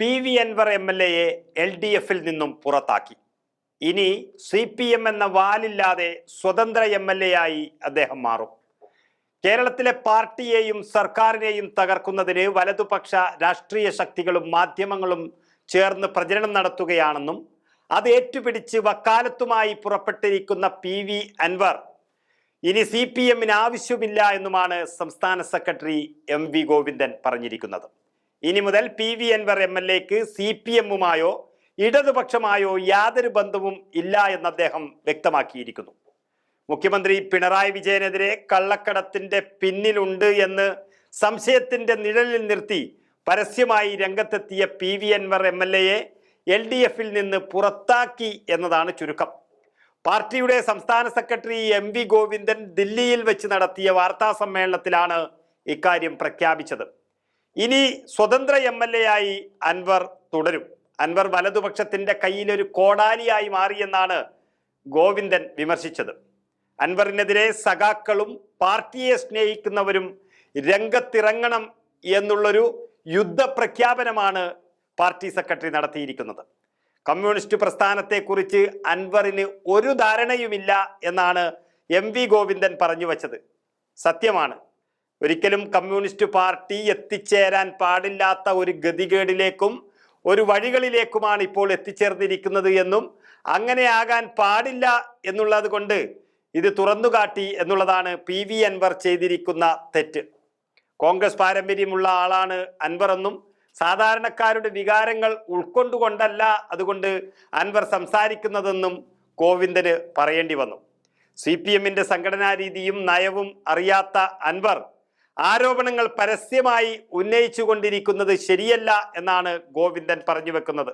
P V Anwar M L എയെ L D എഫിൽ നിന്നും പുറത്താക്കി. ഇനി സി പി എം എന്ന വാലില്ലാതെ സ്വതന്ത്ര എം എൽ എ ആയി അദ്ദേഹം മാറും. കേരളത്തിലെ പാർട്ടിയെയും സർക്കാരിനെയും തകർക്കുന്നതിന് വലതുപക്ഷ രാഷ്ട്രീയ ശക്തികളും മാധ്യമങ്ങളും ചേർന്ന് പ്രചരണം നടത്തുകയാണെന്നും അത് ഏറ്റുപിടിച്ച് വക്കാലത്തുമായി പുറപ്പെട്ടിരിക്കുന്ന പി വി അൻവർ ഇനി സി പി എമ്മിന് ആവശ്യമില്ല എന്നുമാണ് സംസ്ഥാന സെക്രട്ടറി എം വി ഗോവിന്ദൻ പറഞ്ഞിരിക്കുന്നത്. ഇനി മുതൽ P V Anwar M L എക്ക് സി പി എമ്മുമായോ ഇടതുപക്ഷമായോ യാതൊരു ബന്ധവും ഇല്ല എന്ന് അദ്ദേഹം വ്യക്തമാക്കിയിരിക്കുന്നു. മുഖ്യമന്ത്രി പിണറായി വിജയനെതിരെ കള്ളക്കടത്തിന്റെ പിന്നിലുണ്ട് എന്ന് സംശയത്തിന്റെ നിഴലിൽ നിർത്തി പരസ്യമായി രംഗത്തെത്തിയ P V Anwar M L എയെ L D എഫിൽ നിന്ന് പുറത്താക്കി എന്നതാണ് ചുരുക്കം. പാർട്ടിയുടെ സംസ്ഥാന സെക്രട്ടറി എം വി ഗോവിന്ദൻ ദില്ലിയിൽ വെച്ച് നടത്തിയ വാർത്താ സമ്മേളനത്തിലാണ് ഇക്കാര്യം പ്രഖ്യാപിച്ചത്. ഇനി സ്വതന്ത്ര എം എൽ എ ആയി അൻവർ തുടരും. അൻവർ വലതുപക്ഷത്തിന്റെ കയ്യിലൊരു കോടാലിയായി മാറിയെന്നാണ് ഗോവിന്ദൻ വിമർശിച്ചത്. അൻവറിനെതിരെ സഖാക്കളും പാർട്ടിയെ സ്നേഹിക്കുന്നവരും രംഗത്തിറങ്ങണം എന്നുള്ളൊരു യുദ്ധപ്രഖ്യാപനമാണ് പാർട്ടി സെക്രട്ടറി നടത്തിയിരിക്കുന്നത്. കമ്മ്യൂണിസ്റ്റ് പ്രസ്ഥാനത്തെക്കുറിച്ച് അൻവറിന് ഒരു ധാരണയുമില്ല എന്നാണ് എം വി ഗോവിന്ദൻ പറഞ്ഞു വച്ചത്. സത്യമാണ് ഒരിക്കലും കമ്മ്യൂണിസ്റ്റ് പാർട്ടി എത്തിച്ചേരാൻ പാടില്ലാത്ത ഒരു ഗതികേടിലേക്കും ഒരു വഴികളിലേക്കുമാണ് ഇപ്പോൾ എത്തിച്ചേർന്നിരിക്കുന്നത് എന്നും അങ്ങനെ ആകാൻ പാടില്ല എന്നുള്ളത് കൊണ്ട് ഇത് തുറന്നുകാട്ടി എന്നുള്ളതാണ് പി വി അൻവർ ചെയ്തിരിക്കുന്ന തെറ്റ്. കോൺഗ്രസ് പാരമ്പര്യമുള്ള ആളാണ് അൻവർ എന്നും സാധാരണക്കാരുടെ വികാരങ്ങൾ ഉൾക്കൊണ്ടുകൊണ്ടല്ല അതുകൊണ്ട് അൻവർ സംസാരിക്കുന്നതെന്നും കോവിന്ദന് പറയേണ്ടി വന്നു. സി പി എമ്മിന്റെ സംഘടനാ രീതിയും നയവും അറിയാത്ത അൻവർ ആരോപണങ്ങൾ പരസ്യമായി ഉന്നയിച്ചു കൊണ്ടിരിക്കുന്നത് ശരിയല്ല എന്നാണ് ഗോവിന്ദൻ പറഞ്ഞു വെക്കുന്നത്.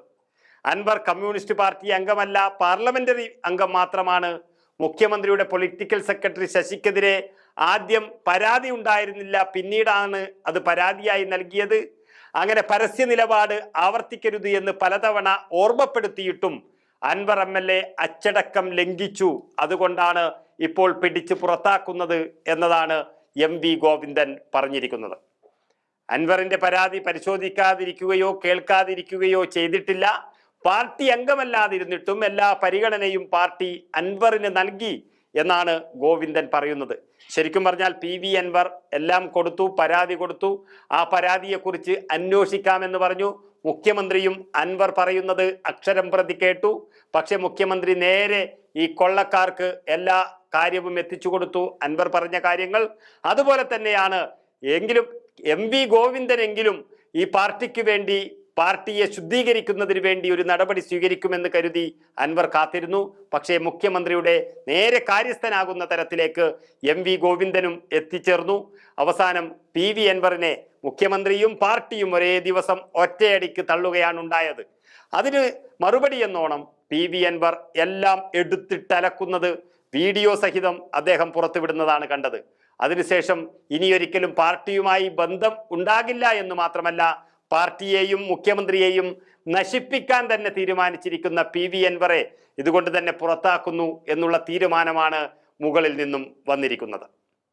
അൻവർ കമ്മ്യൂണിസ്റ്റ് പാർട്ടി അംഗമല്ല പാർലമെന്ററി അംഗം മാത്രമാണ്. മുഖ്യമന്ത്രിയുടെ പൊളിറ്റിക്കൽ സെക്രട്ടറി ശശിക്കെതിരെ ആദ്യം പരാതി ഉണ്ടായിരുന്നില്ല പിന്നീടാണ് അത് പരാതിയായി നൽകിയത്. അങ്ങനെ പരസ്യ നിലപാട് ആവർത്തിക്കരുത് എന്ന് പലതവണ ഓർമ്മപ്പെടുത്തിയിട്ടും അൻവർ എം എൽ എ അച്ചടക്കം ലംഘിച്ചു. അതുകൊണ്ടാണ് ഇപ്പോൾ പിടിച്ചു പുറത്താക്കുന്നത് എന്നതാണ് എം വി ഗോവിന്ദൻ പറഞ്ഞിരിക്കുന്നത്. അൻവറിന്റെ പരാതി പരിശോധിക്കാതിരിക്കുകയോ കേൾക്കാതിരിക്കുകയോ ചെയ്തിട്ടില്ല. പാർട്ടി അംഗമല്ലാതിരുന്നിട്ടും എല്ലാ പരിഗണനയും പാർട്ടി അൻവറിന് നൽകി എന്നാണ് ഗോവിന്ദൻ പറയുന്നത്. ശരിക്കും പറഞ്ഞാൽ പി വി അൻവർ എല്ലാം കൊടുത്തു പരാതി കൊടുത്തു. ആ പരാതിയെക്കുറിച്ച് അന്വേഷിക്കാമെന്ന് പറഞ്ഞു. മുഖ്യമന്ത്രിയും അൻവർ പറയുന്നത് അക്ഷരം പ്രതി കേട്ടു. പക്ഷെ മുഖ്യമന്ത്രി നേരെ ഈ കൊള്ളക്കാർക്ക് എല്ലാ കാര്യവും എത്തിച്ചു കൊടുത്തു. അൻവർ പറഞ്ഞ കാര്യങ്ങൾ അതുപോലെ തന്നെയാണ്. എങ്കിലും എം വി ഗോവിന്ദനെങ്കിലും ഈ പാർട്ടിക്ക് വേണ്ടി പാർട്ടിയെ ശുദ്ധീകരിക്കുന്നതിന് വേണ്ടി ഒരു നടപടി സ്വീകരിക്കുമെന്ന് കരുതി അൻവർ കാത്തിരുന്നു. പക്ഷേ മുഖ്യമന്ത്രിയുടെ നേരെ കാര്യസ്ഥനാകുന്ന തരത്തിലേക്ക് എം വി ഗോവിന്ദനും എത്തിച്ചേർന്നു. അവസാനം പി വി അൻവറിനെ മുഖ്യമന്ത്രിയും പാർട്ടിയും ഒരേ ദിവസം ഒറ്റയടിക്ക് തള്ളുകയാണ് ഉണ്ടായത്. അതിന് മറുപടി എന്നോണം പി വി അൻവർ എല്ലാം എടുത്തിട്ടലക്കുന്നത് വീഡിയോ സഹിതം അദ്ദേഹം പുറത്തുവിടുന്നതാണ് കണ്ടത്. അതിനുശേഷം ഇനിയൊരിക്കലും പാർട്ടിയുമായി ബന്ധം ഉണ്ടാകില്ല എന്ന് മാത്രമല്ല പാർട്ടിയെയും മുഖ്യമന്ത്രിയെയും നശിപ്പിക്കാൻ തന്നെ തീരുമാനിച്ചിരിക്കുന്ന പി വി എൻവറെ ഇതുകൊണ്ട് തന്നെ പുറത്താക്കുന്നു എന്നുള്ള തീരുമാനമാണ് മുകളിൽ നിന്നും വന്നിരിക്കുന്നത്.